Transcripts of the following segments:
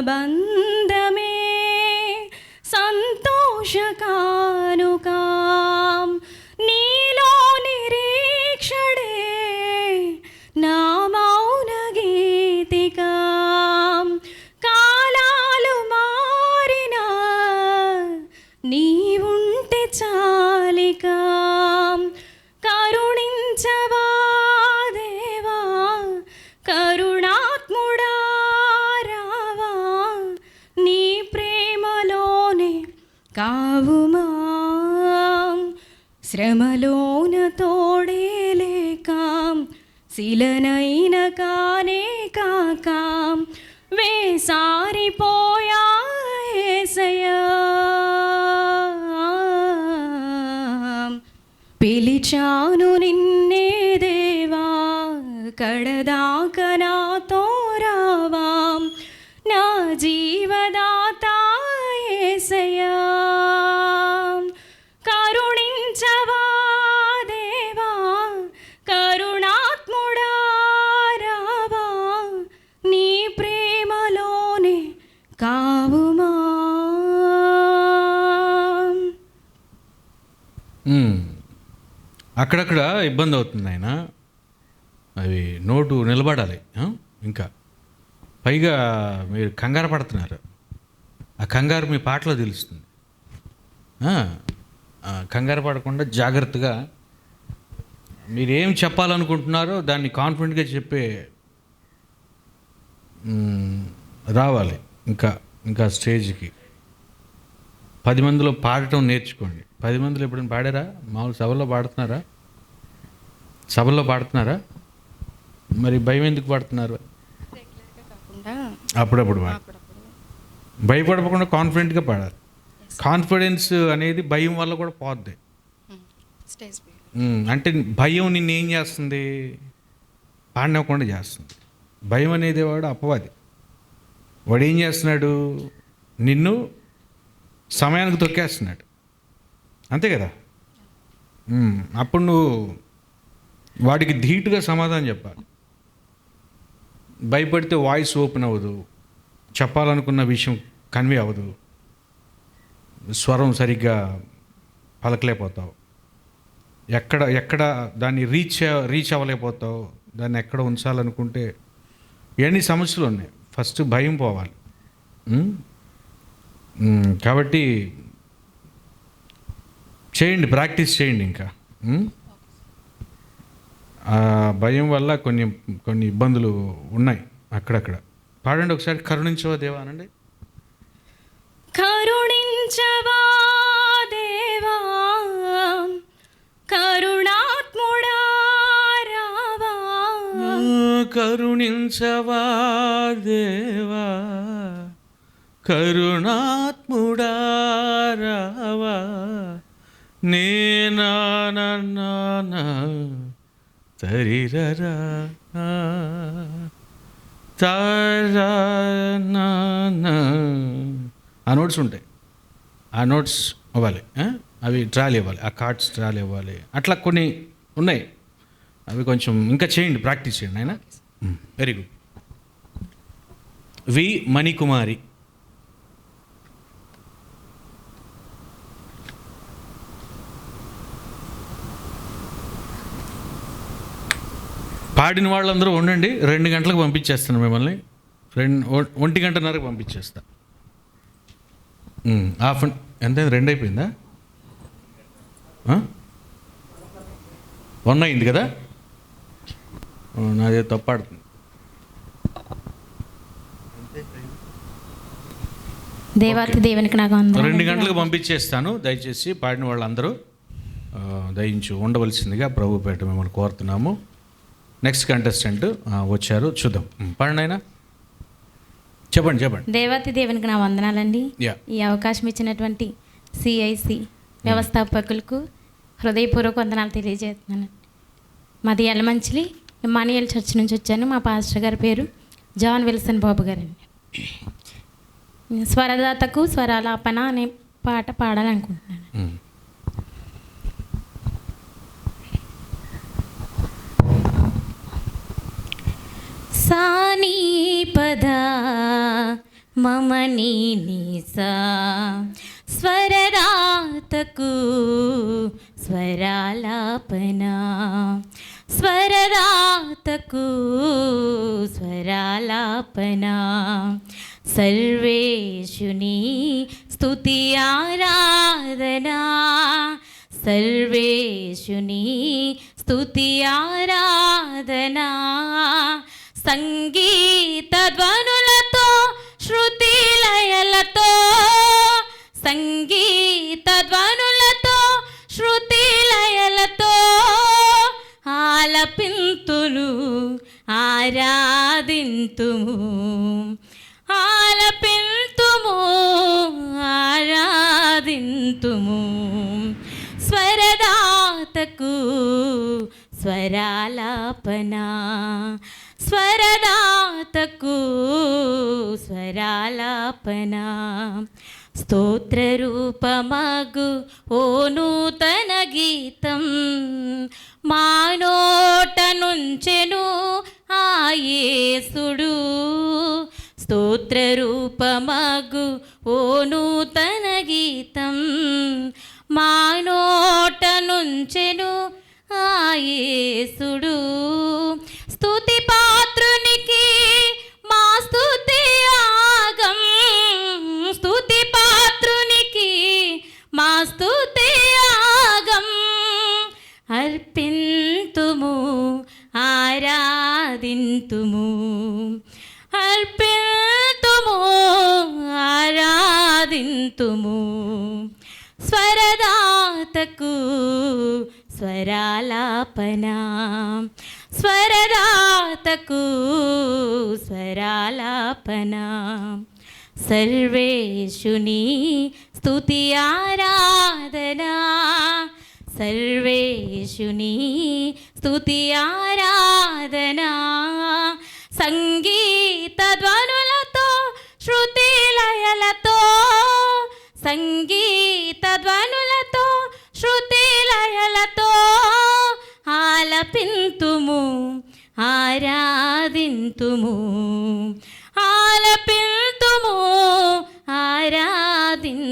బంధమే సంతోషకా వేసారిపోయా ఏసయ్యా. పిలిచాను నిన్నే దేవా కడదా అక్కడక్కడ ఇబ్బంది అవుతుంది ఆయన అవి నోటు నిలబడాలి ఇంకా. పైగా మీరు కంగారు పడుతున్నారు. ఆ కంగారు మీ పాటలో తెలుస్తుంది. కంగారు పడకుండా జాగ్రత్తగా మీరు ఏం చెప్పాలనుకుంటున్నారో దాన్ని కాన్ఫిడెంట్గా చెప్పే రావాలి. ఇంకా ఇంకా స్టేజ్కి. పది మందిలో పాడటం నేర్చుకోండి. పది మందిలో ఎప్పుడైనా పాడారా? మామూలు సభలో పాడుతున్నారా? సభలో పాడుతున్నారా? మరి భయం ఎందుకు పాడుతున్నారు? అప్పుడప్పుడు పాడు భయపడకుండా కాన్ఫిడెంట్గా పాడాలి. కాన్ఫిడెన్స్ అనేది భయం వల్ల కూడా పోద్ది. అంటే భయం నిన్ను ఏం చేస్తుంది? పాడినవ్వకుండా చేస్తుంది. భయం అనేది వాడు అపవాది. వాడు ఏం చేస్తున్నాడు? నిన్ను సమయానికి తొక్కేస్తున్నాడు. అంతే కదా? అప్పుడు నువ్వు వాడికి ధీటుగా సమాధానం చెప్పాలి. భయపడితే వాయిస్ ఓపెన్ అవ్వదు. చెప్పాలనుకున్న విషయం కన్వే అవ్వదు. స్వరం సరిగ్గా పలకలేకపోతావు. ఎక్కడ ఎక్కడ దాన్ని రీచ్ రీచ్ అవ్వలేకపోతావు. దాన్ని ఎక్కడ ఉంచాలనుకుంటే ఎన్ని సమస్యలు ఉన్నాయి? ఫస్ట్ భయం పోవాలి. కాబట్టి చేయండి ప్రాక్టీస్ చేయండి ఇంకా? ఆ భయం వల్ల కొన్ని కొన్ని ఇబ్బందులు ఉన్నాయి అక్కడక్కడ. పాడండి ఒకసారి కరుణించవా దేవా అనండి. కరుణించవా దేవా కరుణాత్ముడా రావా. కరుణించవా దేవా కరుణాత్ముడా రావా. తరిరరా. తారా ఆ నోట్స్ ఉంటాయి. ఆ నోట్స్ ఇవ్వాలి? అవి ట్రాల్ ఇవ్వాలి ఆ కార్డ్స్ ట్రాల్ ఇవ్వాలి. అట్లా కొన్ని ఉన్నాయి. అవి కొంచెం ఇంకా చేయండి ప్రాక్టీస్ చేయండి ఆయన వెరీ గుడ్ వి మణికుమారి. పాడిన వాళ్ళందరూ ఉండండి రెండు గంటలకు పంపించేస్తాను మిమ్మల్ని. రెండు ఒంటి గంటన్నరకు పంపించేస్తా. హాఫ్ ఎంత రెండు అయిపోయిందా? వన్ అయింది కదా? నాదే తప్పాడుతుంది దేవాతి దేవునికి నాకు. రెండు గంటలకు పంపించేస్తాను దయచేసి పాడిన వాళ్ళందరూ దయించు ఉండవలసిందిగా ప్రభు పేట మిమ్మల్ని కోరుతున్నాము. నెక్స్ట్ కంటెస్టెంట్ వచ్చారు. చూద్దాం. పాడండి ఆయన చెప్పండి చెప్పండి. దేవాతి దేవునికి నా వందనాలండి. ఈ అవకాశం ఇచ్చినటువంటి సిఐసి వ్యవస్థాపకులకు హృదయపూర్వక వందనాలు తెలియజేస్తున్నాను. మాది ఎలమంచిలి ఇమానియల్ చర్చ్ నుంచి వచ్చాను. మా పాస్టర్ గారి పేరు జాన్ విల్సన్ బాబు గారండి. స్వరదాతకు స్వరాలాపన అనే పాట పాడాలనుకుంటున్నాను. ఉమ్. పద మమ నీసా స్వరరాతకు స్వరాలాపన స్వరరాతకు స్వరాలాపన సర్వేషుని స్తుతి ఆరాధనా సర్వేషుని స్తుతి ఆరాధనా సంగీత ధ్వనులతో శృతి లయలతో సంగీత ధ్వనులతో శృతి లయలతో ఆలపింతులు ఆరాధింతుము. ఆలపింతుము ఆరాధింతుము. స్వరదాతకు స్వరాలాపనా. స్వరదాతకు స్వరాలాపన. స్తోత్ర రూపమగు ఓ నూతన గీతం. మానోట నుంచెను ఆయేసుడు స్తోత్ర రూపమగు ఓ నూతన గీతం. మానోట నుంచెను ఆయేసుడు సర్వేషుని స్తుతి ఆరాధనా. సర్వేషుని స్తుతి ఆరాధనా. సంగీత ధ్వనులతో శృతి లయలతో. సంగీత ధ్వనులతో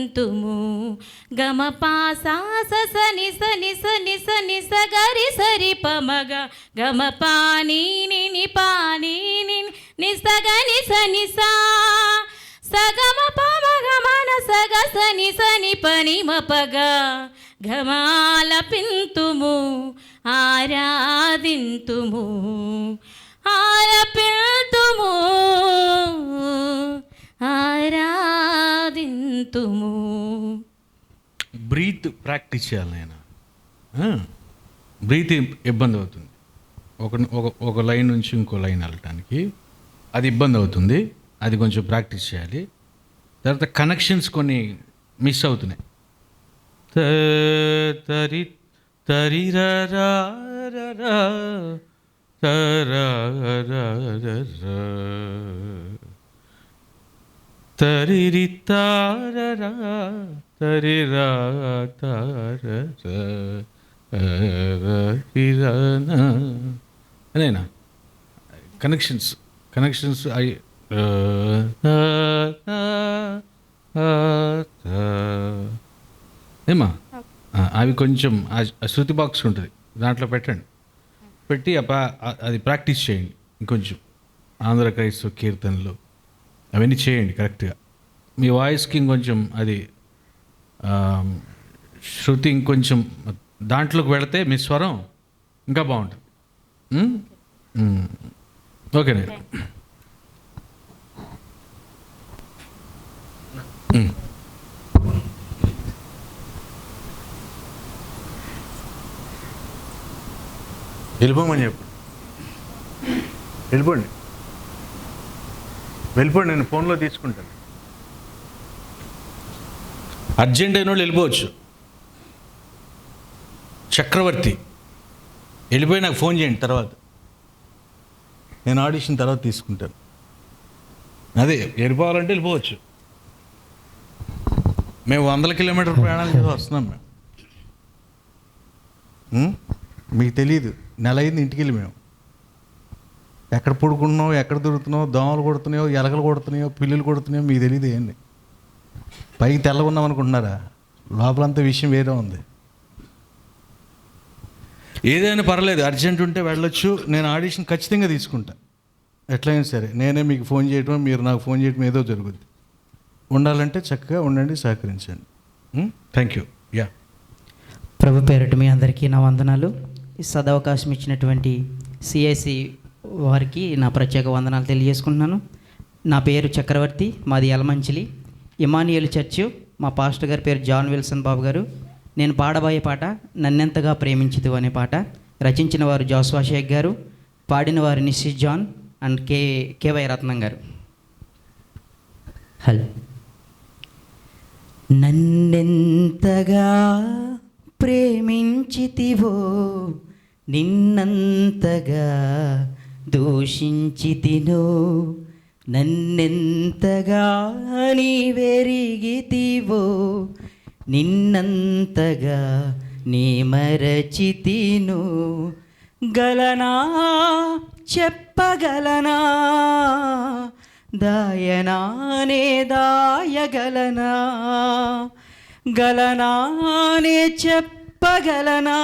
ఆరాధింతుము గమ పాస సని సని సని సని సగరి సరి పమగ గమ పాని ని పాని ని సగని సని సా సగమ పమగ మన సగ సని సని పని మపగ ఘమాలపింతుము ఆరాధింతుము. ఆలపింతుము ఆరాధింతుము బ్రీత్ ప్రాక్టీస్ చేయాలి నేను బ్రీత్ ఇబ్బంది అవుతుంది. ఒక ఒక ఒక లైన్ నుంచి ఇంకో లైన్ వెళ్ళటానికి అది ఇబ్బంది అవుతుంది. అది కొంచెం ప్రాక్టీస్ చేయాలి. తర్వాత కనెక్షన్స్ కొన్ని మిస్ అవుతున్నాయి. త- తరి తరిరరా తరిరి తారరా అదేనా? కనెక్షన్స్ కనెక్షన్స్ అయి ఏమా అవి కొంచెం శృతి బాక్స్ ఉంటుంది. దాంట్లో పెట్టండి. పెట్టి అది ప్రాక్టీస్ చేయండి ఇంకొంచెం. ఆంధ్ర క్రైస్తవ కీర్తనలు. అవన్నీ చేయండి కరెక్ట్గా. మీ వాయిస్కి ఇంకొంచెం అది శృతి ఇంకొంచెం దాంట్లోకి వెళితే మీ స్వరం ఇంకా బాగుంటుంది. ఉమ్? ఓకేనే వెళ్ళిపోమని చెప్పు. వెళ్ళిపోండి. వెళ్ళిపోండి నేను ఫోన్లో తీసుకుంటాను. అర్జెంట్ అయిన వాళ్ళు వెళ్ళిపోవచ్చు. చక్రవర్తి వెళ్ళిపోయి నాకు ఫోన్ చేయండి తర్వాత. నేను ఆడిషన్ తర్వాత తీసుకుంటాను. అదే వెళ్ళిపోవాలంటే వెళ్ళిపోవచ్చు. మేము వందల కిలోమీటర్ ప్రయాణాలు చేసి వస్తున్నాం మేము. మీకు తెలియదు నెల అయింది ఇంటికి వెళ్ళి మేము. ఎక్కడ పడుకుంటున్నావు ఎక్కడ దొరుకుతున్నావు దోమలు కొడుతున్నాయో ఎలకలు కొడుతున్నాయో పిల్లులు కొడుతున్నాయో మీకు తెలియదు ఏంటి పైకి తెల్లగున్నాం అనుకుంటున్నారా? లోపలంతా విషయం వేరే ఉంది. ఏదైనా పర్లేదు అర్జెంట్ ఉంటే వెళ్ళొచ్చు. నేను ఆడిషన్ ఖచ్చితంగా తీసుకుంటా. ఎట్లయినా సరే నేనే మీకు ఫోన్ చేయటం మీరు నాకు ఫోన్ చేయటం ఏదో జరుగుద్ది. ఉండాలంటే చక్కగా ఉండండి సహకరించండి. థ్యాంక్ యూ యా ప్రభు పేరట మీ అందరికీ నా వందనాలు. ఈ సదవకాశం ఇచ్చినటువంటి సిఐసి వారికి నా ప్రత్యేక వందనాలు తెలియజేసుకుంటున్నాను. నా పేరు చక్రవర్తి మాది యలమంచిలి. ఇమానియల్ చర్చ్ మా పాస్టర్ గారి పేరు జాన్ విల్సన్ బాబు గారు. నేను పాడబోయే పాట నన్నెంతగా ప్రేమించదు అనే పాట. రచించిన వారు జాస్వా షేక్ గారు పాడిన వారు Nissi John and K K Y Ratnam గారు. హలో. నన్నెంతగా ప్రేమించితివో నిన్నంతగా దూషించితినో నన్నెంతగా నీవెరిగితివో నిన్నంతగా నీ మరచితిను. గలనా చెప్పగలనా? దాయనానే దాయగలనా? గలనానే చెప్పగలనా?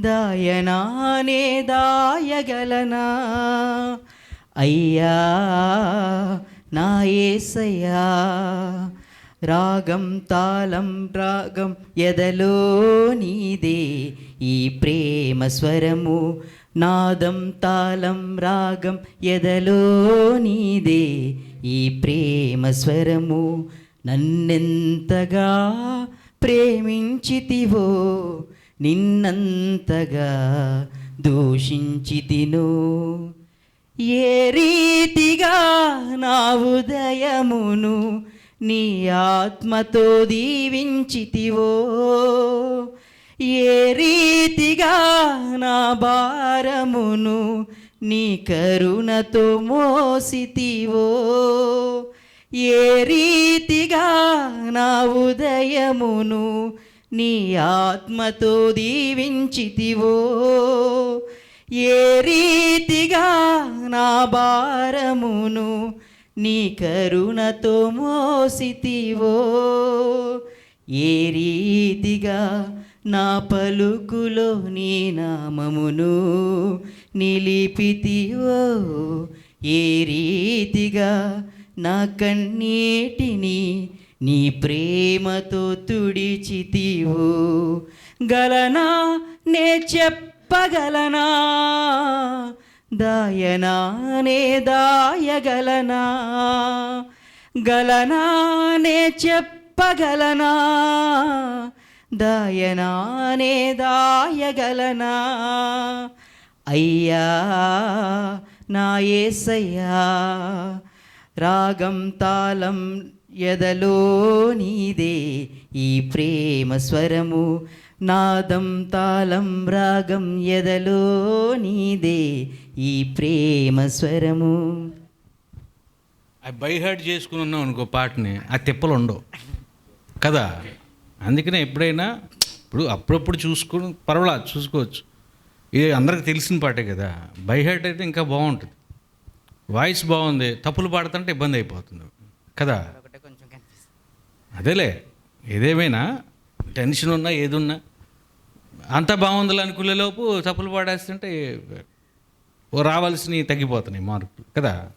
దాయనానే దాయగలనా? అయ్యా నా ఏసయ్యా రాగం తాళం రాగం ఎదలో నీదే ఈ ప్రేమ స్వరము. నాదం తాళం రాగం ఎదలో నీదే ఈ ప్రేమ స్వరము. నన్నెంతగా ప్రేమించితివో నిన్నంతగా దూషించితినో. ఏ రీతిగా నా ఉదయమును నీ ఆత్మతో దీవించితివో. ఏ రీతిగా నా భారమును నీ కరుణతో మోసితివో. ఏ రీతిగా నా ఉదయమును నీ ఆత్మతో దీవించితివో. ఏ రీతిగా నా భారమును నీ కరుణతో మోసితివో. ఏ రీతిగా నా పలుకులో నీ నామమును నిలిపితివో. ఏ రీతిగా నా కన్నీటిని నీ ప్రేమతో తుడిచితివు. గలనా? నే చెప్పగలనా? దాయనానే దాయగలనా? గలనానే చెప్పగలనా? దాయనానే దాయగలనా? అయ్యా నా ఏసయ్యా రాగం తాళం ఎదలో నీదే ఈ ప్రేమ స్వరము? నాదం తాళం రాగం ఎదలో నీదే ఈ ప్రేమ స్వరము? అవి బైహార్ట్ చేసుకుని ఉన్నాం అనుకో పాటని ఆ తిప్పలు ఉండవు. కదా? అందుకనే ఎప్పుడైనా ఇప్పుడు అప్పుడప్పుడు చూసుకుని పర్వాలా చూసుకోవచ్చు. ఇది అందరికి తెలిసిన పాటే కదా. బైహార్ట్ అయితే ఇంకా బాగుంటుంది. వాయిస్ బాగుంది తప్పులు పాడుతుంటే ఇబ్బంది అయిపోతుంది. కదా? అదేలే ఏదేమైనా టెన్షన్ ఉన్నా ఏదున్నా అంతా బాగుందిలే అనుకునేలోపు తప్పులు పాడేస్తుంటే ఓ రావాల్సినవి తగ్గిపోతున్నాయి మార్కులు కదా?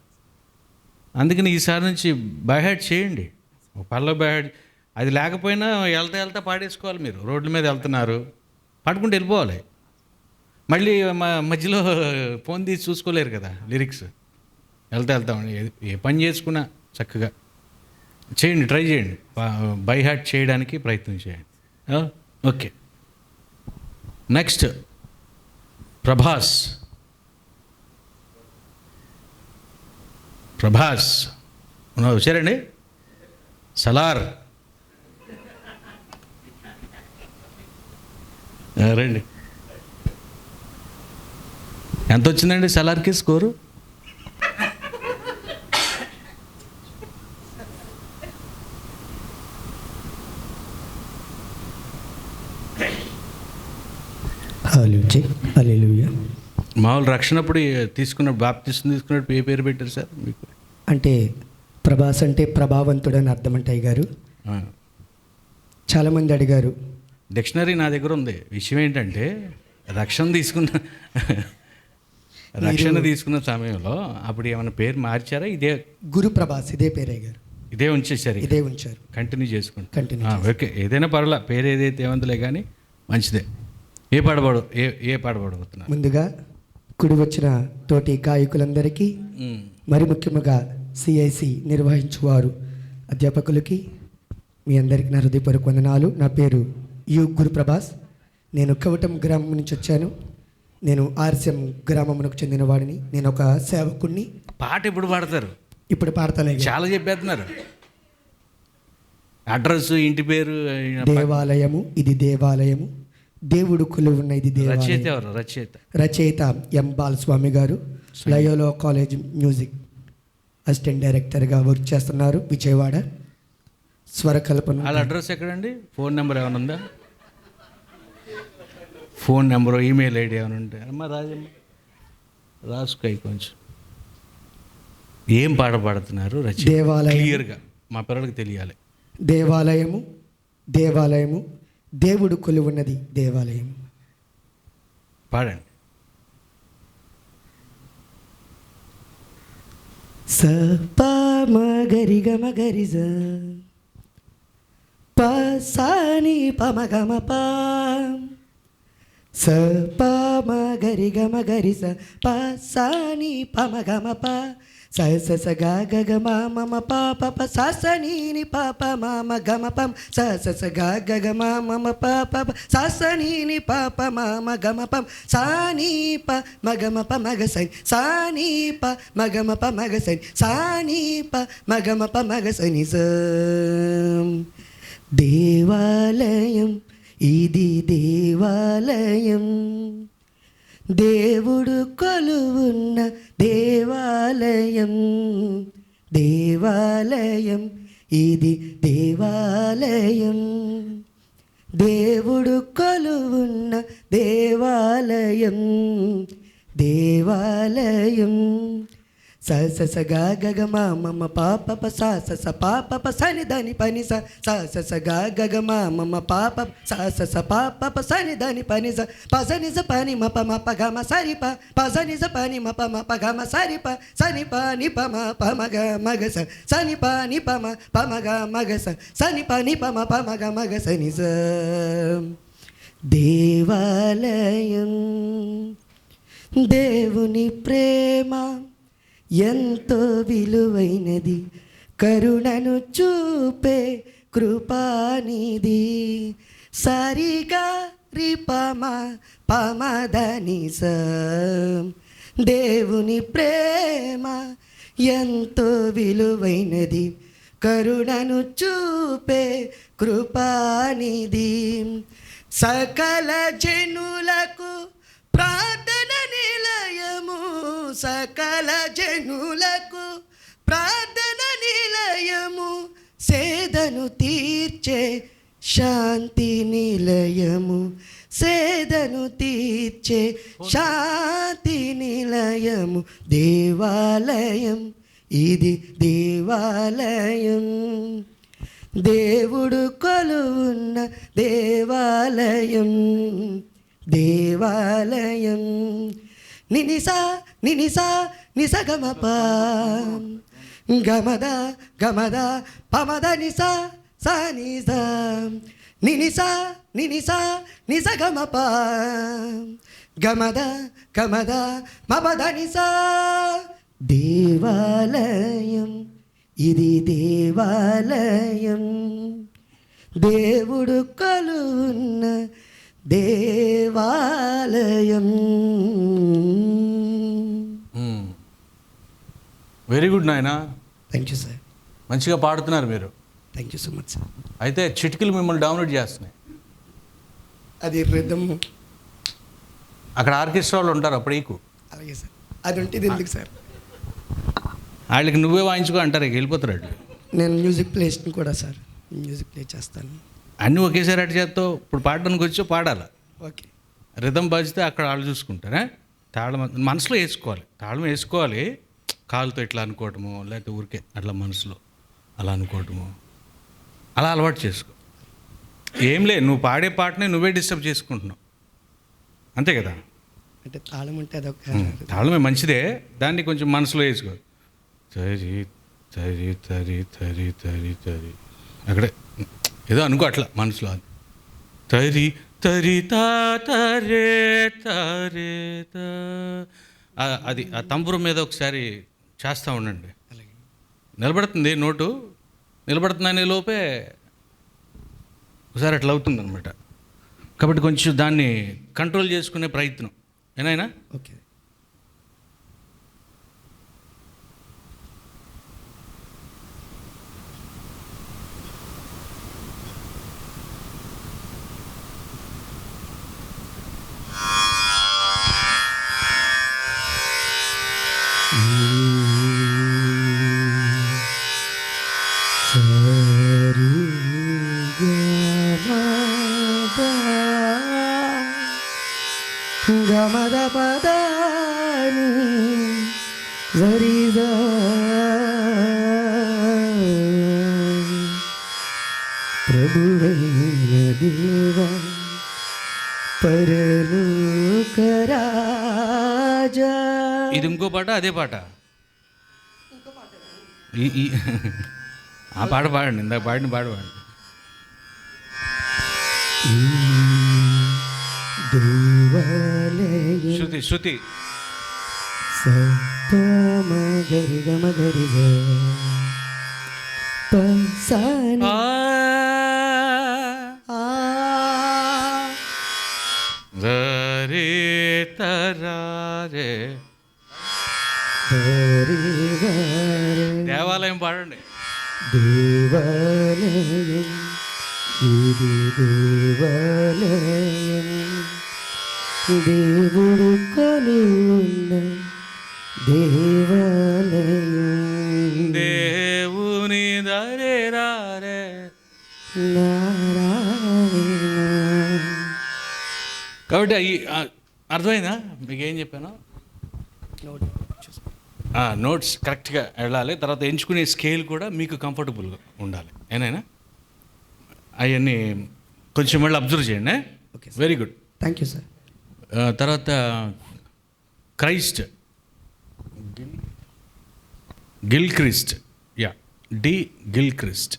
అందుకని ఈసారి నుంచి బైహెడ్ చేయండి. ఒక బైహెడ్ అది లేకపోయినా వెళ్తా వెళ్తా పాడేసుకోవాలి మీరు. రోడ్ల మీద వెళ్తున్నారు పాడుకుంటూ వెళ్ళిపోవాలి. మళ్ళీ మా మధ్యలో ఫోన్ తీసి చూసుకోలేరు కదా లిరిక్స్. వెళ్తా వెళ్తామండి ఏ పని చేసుకున్నా చక్కగా. చేయండి ట్రై చేయండి. బై హ్యాట్ చేయడానికి ప్రయత్నం చేయండి. ఓకే. నెక్స్ట్ ప్రభాస్. ప్రభాస్. ఉన్నా- వచ్చారండి? సలార్. రండి. ఎంత వచ్చిందండి సలార్కి స్కోరు? హలో అల్లెలుయ్య మామూలు రక్షణప్పుడు తీసుకున్న బాప్తిస్ట్ తీసుకున్నప్పుడు ఏ పేరు పెట్టారు సార్ మీకు? అంటే ప్రభాస్ అంటే ప్రభావంతుడని అర్థం అంటే అయ్యగారు. ఆ. చాలామంది అడిగారు. డిక్షనరీ నా దగ్గర ఉంది. విషయం ఏంటంటే రక్షణ తీసుకున్న రక్షణ తీసుకున్న సమయంలో అప్పుడు ఏమైనా పేరు మార్చారా? ఇదే గురు ప్రభాస్ ఇదే పేరు అయ్యగారు. ఇదే ఉంచేసారు. ఇదే ఉంచారు. కంటిన్యూ చేసుకుంటా. Continue okay. ఏదైనా పర్వాలా. పేరు ఏదైతే ఏమంతలే కానీ మంచిదే. ఏ పాడబడు ఏ ఏ పాడబడుతున్నారు ముందుగా కుడి వచ్చిన తోటి గాయకులందరికీ మరి ముఖ్యంగా సిఐసి నిర్వహించువారు అధ్యాపకులకి మీ అందరికీ నా హృదయపూర్వక వందనాలు. నా పేరు యు గురు ప్రభాస్ నేను కవటం గ్రామం నుంచి వచ్చాను. నేను ఆర్సిఎం గ్రామమునకు చెందిన వాడిని. నేను ఒక సేవకుణ్ణి. పాట ఎప్పుడు పాడతారు? ఇప్పుడు పాడతాను చాలా చెప్పేస్తున్నారు. అడ్రస్ ఇంటి పేరు దేవాలయము ఇది దేవాలయము. దేవుడు కొలువున్న ఇది రచయిత ఎవరు? రచయిత. రచయిత ఎం బాలస్వామి గారు. లయోలో కాలేజ్ మ్యూజిక్ అసిస్టెంట్ డైరెక్టర్గా వర్క్ చేస్తున్నారు విజయవాడ. స్వరకల్పన వాళ్ళ అడ్రస్ ఎక్కడండి? ఫోన్ నెంబర్ ఏమైనా ఉందా? ఫోన్ నెంబర్ ఈమెయిల్ ఐడి ఏమైనా ఉంటే. అమ్మ రాజమ్మ. రాసుకోయి కొంచెం. ఏం పాట పాడుతున్నారు రచయిత? దేవాలయం. క్లియర్గా. మా పిల్లలకి తెలియాలి. దేవాలయము దేవాలయము దేవుడు కొలువున్నది దేవాలయం. పాడండి. స ప మ గరి గ మ గరి సా ప మ గ మ ప స ప గరి గ మ గరి స ప సా ని ప మ గ మ ప స స స గ గ గ మ మ ప ప ప స స ని ని ప ప మ మ ప స స గ గ గ మ ప స సా ప ప సా ప ప సా ప ప స దేవాలయం ఇది దేవాలయం దేవుడు కొలువున్న దేవాలయం దేవాలయం ఇది దేవాలయం. దేవుడు కొలువున్న దేవాలయం దేవాలయం. స స స గ గ గ మ మ మ ప ప ప స స స ప ప ప స ని ద ని ప ని స స స స గ గ గ మ మ మ ప ప స స స ప ప ప స ని ద ని ప ని స ప స ని స ప ని మ ప మ ప గ మ స రి ప ప స ని స ప ని మ ప మ ప గ మ స రి ప స ని ప ని ప మ ప మ గ మ గ స స ని ప ని ప మ ప మ గ మ గ స స ని ప ని ప మ ప మ గ మ గ స ని స దేవాలయం దేవుని ప్రేమ ఎంతో విలువైనది. కరుణను చూపే కృపానిది సరిగా రిపమ పమదని స. దేవుని ప్రేమ ఎంతో విలువైనది. కరుణను చూపే కృపానిది సకల జనులకు ప్రార్థన నిలయము సకల జనులకు ప్రార్థన నిలయము సేదను తీర్చే శాంతి నిలయము సేదను తీర్చే శాంతి నిలయము. దేవాలయం ఇది దేవాలయం. దేవుడు కొలువున్న దేవాలయం దేవాలయం. నినిసా నినిసా నిసగమప గమద గమద పమద నిసా సా నిసా నినిసా నినిసా నిసగమప గమద గమద మమద నిసా. దేవాలయం ఇది దేవాలయం. దేవుడు కలున్న దేవాలయం. వెరీ గుడ్ నాయన. థ్యాంక్ యూ సార్ మంచిగా పాడుతున్నారు మీరు. Thank you so much sir అయితే చిటికలు మిమ్మల్ని డౌన్లోడ్ చేస్తున్నాయి. అది రిధమ్ అక్కడ ఆర్కెస్ట్రా వాళ్ళు ఉంటారు అప్పుడు ఈకు. అలాగే సార్ అది ఉంటే ఎందుకు సార్ వాళ్ళకి నువ్వే వాయించుకో అంటారు ఇక వెళ్ళిపోతారు వాళ్ళు. నేను మ్యూజిక్ ప్లేస్ని కూడా సార్ మ్యూజిక్ ప్లే చేస్తాను. అన్నీ ఒకేసారి అటు చేస్తావు? ఇప్పుడు పాడడానికి వచ్చి పాడాలి? ఓకే. రిధం బాజితే అక్కడ వాళ్ళు చూసుకుంటారా? తాళం మనసులో వేసుకోవాలి. తాళం వేసుకోవాలి. కాలుతో ఇట్లా అనుకోవటము లేకపోతే ఊరికే అట్లా మనసులో అలా అనుకోవటము. అలా అలవాటు చేసుకో. ఏం లే నువ్వు పాడే పాటని నువ్వే డిస్టర్బ్ చేసుకుంటున్నావు. అంతే కదా? అంటే తాళం ఉంటే అదొక తాళమే మంచిదే దాన్ని కొంచెం మనసులో వేసుకో. తరి తరి తరి తరి తరి తరి. అక్కడే. ఏదో అనుకో అట్లా మనసులో అది. తరి తరి తరే తరే అది ఆ తంబురం మీద ఒకసారి చేస్తూ ఉండండి. అలాగే. నిలబడుతుంది నోటు. నిలబడుతుందనే లోపే ఒకసారి అట్లా అవుతుంది అనమాట కాబట్టి కొంచెం దాన్ని కంట్రోల్ చేసుకునే ప్రయత్నం. ఏనాయనా? ఓకే. సరిద ప్రభువైన దేవా పరలోకరాజా ఇది ఇంకో పాట అదే పాట. ఆ పాట పాడండి ఇందాక పాడిన పాట పాడండి. శృతి శృతి. సపమగరి గమగరి పసాని ఆ, ఆ రే తరారే. హరి హరి దేవాలయం పాడండి దేవుని దరే రారే. నారాయణ. కాబట్టి ఈ ఆ, అర్థమైందా? మీకు ఏం చెప్పాను ఆ, నోట్స్ కరెక్ట్గా వెళ్ళాలి. తర్వాత ఎంచుకునే స్కేల్ కూడా మీకు కంఫర్టబుల్గా ఉండాలి. ఏనైనా? అవన్నీ కొంచెం మళ్ళీ అబ్జర్వ్ చేయండి. Okay, very good thank you sir తర్వాత క్రైస్ట్. గిల్ క్రిస్ట్ యా డి గిల్ క్రిస్ట్